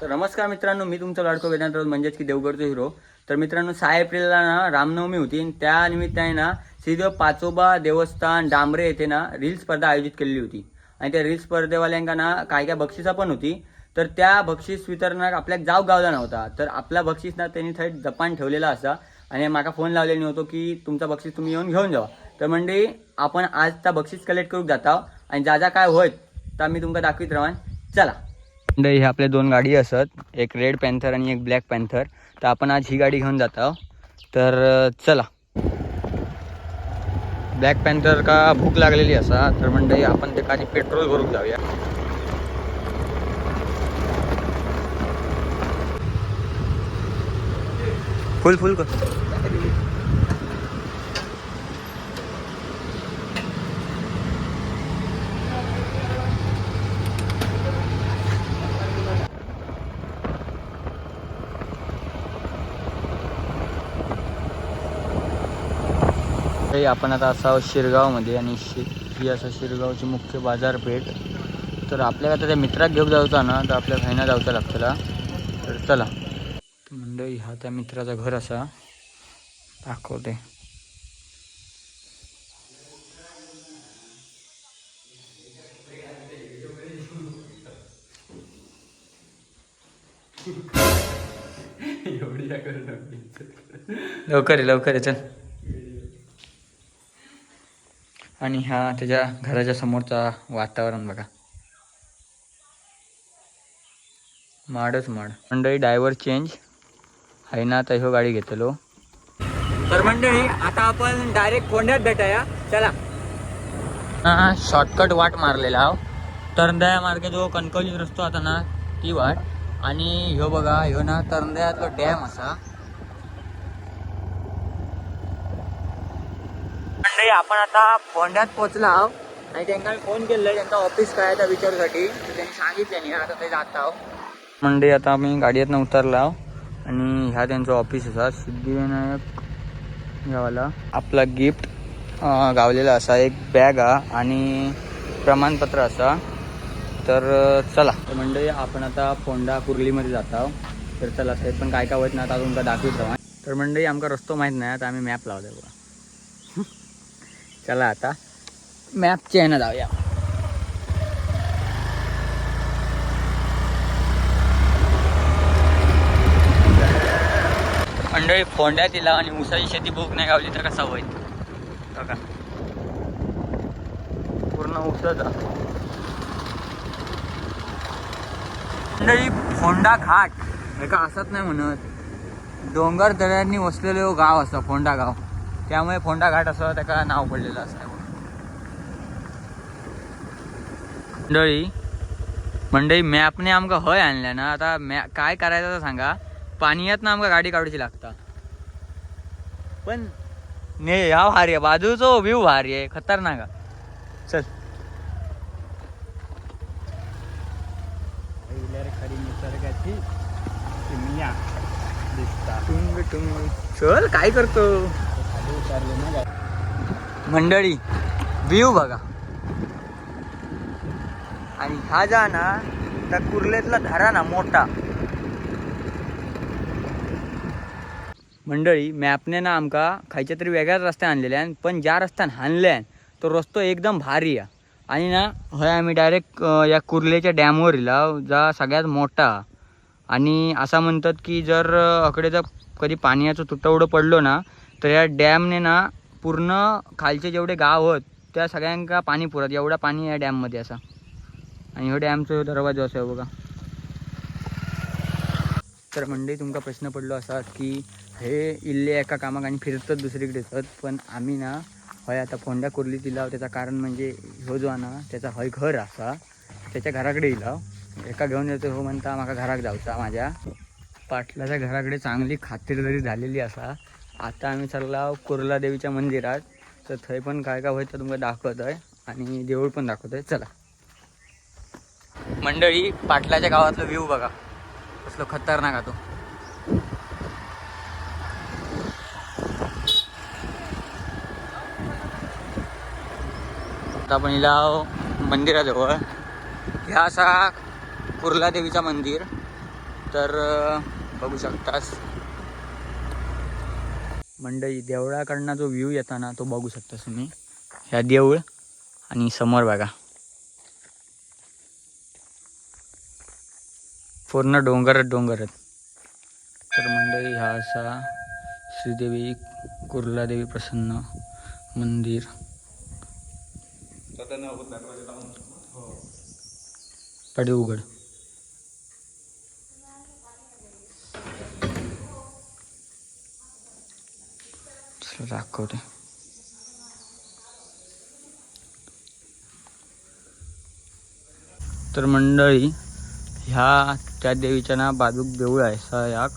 तर नमस्कार मित्रांनो मी तुमचा लाडको वेदांत राऊत म्हणजेच की देवगडचा हिरो. तर मित्रांनो सहा एप्रिलला ना रामनवमी होती आणि त्या निमित्ताने ना श्रीदेव पाचोबा देवस्थान डांबरे येथे ना रील स्पर्धा आयोजित केलेली होती. आणि त्या रील स्पर्धेवाल्यांका ना काय काय बक्षिसा पण होती. तर त्या बक्षीस वितरणाक आपल्या जाव गावला नव्हता. तर आपला बक्षीस ना त्यांनी थंय जपान ठेवलेला असा. आणि माका फोन लावलेला होतो की तुमचा बक्षीस तुम्ही येऊन घेऊन जावा. तर म्हणजे आपण आज त्या बक्षीस कलेक्ट करूक जाता. आणि जा जा काय होत तर मी तुमका दाखवित राहान चला. हे आपले दोन गाडी असत. एक रेड पॅन्थर आणि एक ब्लॅक पॅन्थर तर आपण आज ही गाडी घेऊन जात आहोत. तर चला. ब्लॅक पॅन्थर का भूक लागलेली असा तर म्हणजे आपण ते काही पेट्रोल भरून जाऊया. फुल फुल कर. हे आपण आता असावं शिरगावमध्ये आणि शि ही असं शिरगावची मुख्य बाजारपेठ. तर आपल्याला आता त्या मित्राक घेऊन जाऊचा ना तर आपल्या भाईना जाऊचा लागतला तर चला. तर मंडळी हा त्या मित्राचा घर असा. दाखवते. लवकर आहे लवकर आहे चल. आणि हा त्याच्या घराच्या समोरचा वातावरण बघा. माडच माड. मंडळी ड्रायव्हर चेंज आहे ना आता ह्यो गाडी घेतलो तर मंडळी आता आपण डायरेक्ट कोंड्यात भेटाया. चला. हा शॉर्टकट वाट मारलेला आहो. तरंदया मार्गे जो कणकवली रस्तो आता ना ती वाट. आणि ह्यो बघा ह्यो ना तरंदयातलो डॅम असा. मंडळी आपण आता फोंड्यात पोहोचला आहोत. आणि त्यांना मी फोन केलेला त्यांचा ऑफिस काय त्या विचारूसाठी. त्यांनी सांगितलं नाही आता ते जात आहो मंडळी आता आम्ही गाडीतनं उतरला आहो आणि ह्या त्यांचं ऑफिस असा सिद्धिविनायक गावाला. आपला गिफ्ट गावलेला असा एक बॅग हा आणि प्रमाणपत्र असा. तर चला. तर आपण आता फोंडा कुर्लीमध्ये जात आहोत. तर चला ते पण काय काय होत नाही आता तुमका दाखवत राहा तर मंडळी आमका रस्तो माहीत नाही आता आम्ही मॅप लावले बघा. चला आता. मॅपचे आहे ना जाऊया. मंडळी फोंड्यात दिला आणि ऊसाची शेती भूक नाही गावली तर कसा होईल? बघा. पूर्ण उसाचा मंडळी फोंडा घाट. एका असत नाही म्हणत. डोंगर दऱ्यांनी वसलेलो गाव असतं फोंडा गाव. त्यामुळे फोंडा घाट असं त्याला नाव पडलेलं असतं. मंडळी मंडळी मॅपने आमका हय आणल्या ना? आता मॅ काय करायचं तर सांगा. पाण्यात ना आमका गाडी काढूची लागता. पण ने हा भारी आहे बाजूचो व्ह्यू भारी आहे खतरनाक. चल. खरी निसर्गाची टुंग टुंग. चल काय करतो? मंडळी व्ह्यू बघा. आणि हा जा ना त्या कुर्लेतला धरा ना मोठा. मंडळी मॅपने ना आमका खायच्या तरी वेगळ्याच रस्त्यान आणलेल्यान पण ज्या रस्त्यान हाणल्यान तो रस्तो एकदम भारी आहे. आणि ना हय आम्ही डायरेक्ट या कुर्लेच्या डॅमवर इला जा सगळ्यात मोठा. आणि असं म्हणतात की जर अकडे जर कधी पाण्याचं तुटवडं पडलो ना तर या डॅमने ना पूर्ण खालचे जेवढे गाव होत त्या सगळ्यांका पाणी पुरत एवढा पाणी या डॅममध्ये असा. आणि हो डॅमचो दरवाजा असा आहे बघा. तर म्हणजे तुमका प्रश्न पडलो असा की हे इल्ले एका कामाक आणि फिरतच दुसरीकडे येतात पण आम्ही ना हय आता फोंड्या कुर्ली दिला त्याचं कारण म्हणजे ह्यो जो आहे ना त्याचा हय घर असा. त्याच्या घराकडे इला एका घेऊन येतो हो म्हणता म्हाका घराक जाऊचा माझ्या पाटलाच्या घराकडे चांगली खात्रीदारी झालेली असा. आता आम्ही चालला कुर्ला देवीच्या मंदिरात. तर थंय पण काय काय व्हायचं तुमका दाखवत आहे. आणि देऊळ पण दाखवत आहे. चला. मंडळी पाटलाच्या गावातलं व्ह्यू बघा. कसलं खतरनाक आहे तो. आता आपण हिला मंदिराजवळ. ह्या असा कुर्ला देवीचा मंदिर. तर बघू शकतास. मंडई देवळाकडनं जो व्ह्यू येतो ना तो बघू शकतास तुम्ही. ह्या देऊळ आणि समोर बघा. पूर्ण डोंगरच डोंगरच तर मंडळी हा असा श्रीदेवी कुर्लादेवी प्रसन्न मंदिर. पडे उघड चला दाखवते तर मंडळी ह्या त्या देवीच्या ना बाजूक देऊळ आहे सयाक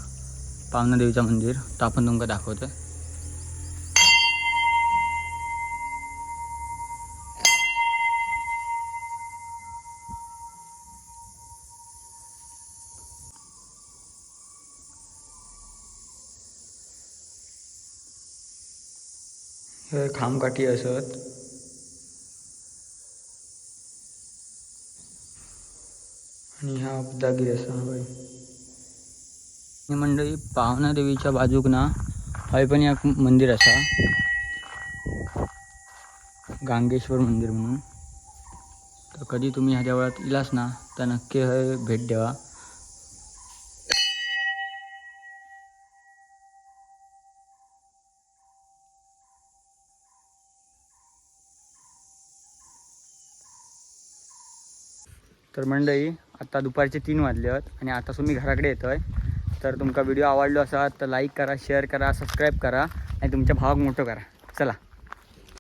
पावना देवीचं मंदिर. तर आपण तुमका दाखवतोय. हे खामकाठी असत. आणि हा बुद्धागिरी असा होय. ही मंडळी पावना देवीच्या बाजूक ना हय पण एक मंदिर असा. गांगेश्वर मंदिर म्हणून. तर कधी तुम्ही ह्या देवळात इलास ना तर नक्की हय भेट द्यावा. तर मंडळी आता दुपारचे तीन वाजले आहेत आणि आतासून मी घराकडे येतो आहे तर तुमका व्हिडिओ आवडलो असा तर लाईक करा शेअर करा सबस्क्राईब करा आणि तुमच्या भावाक मोठं करा. चला.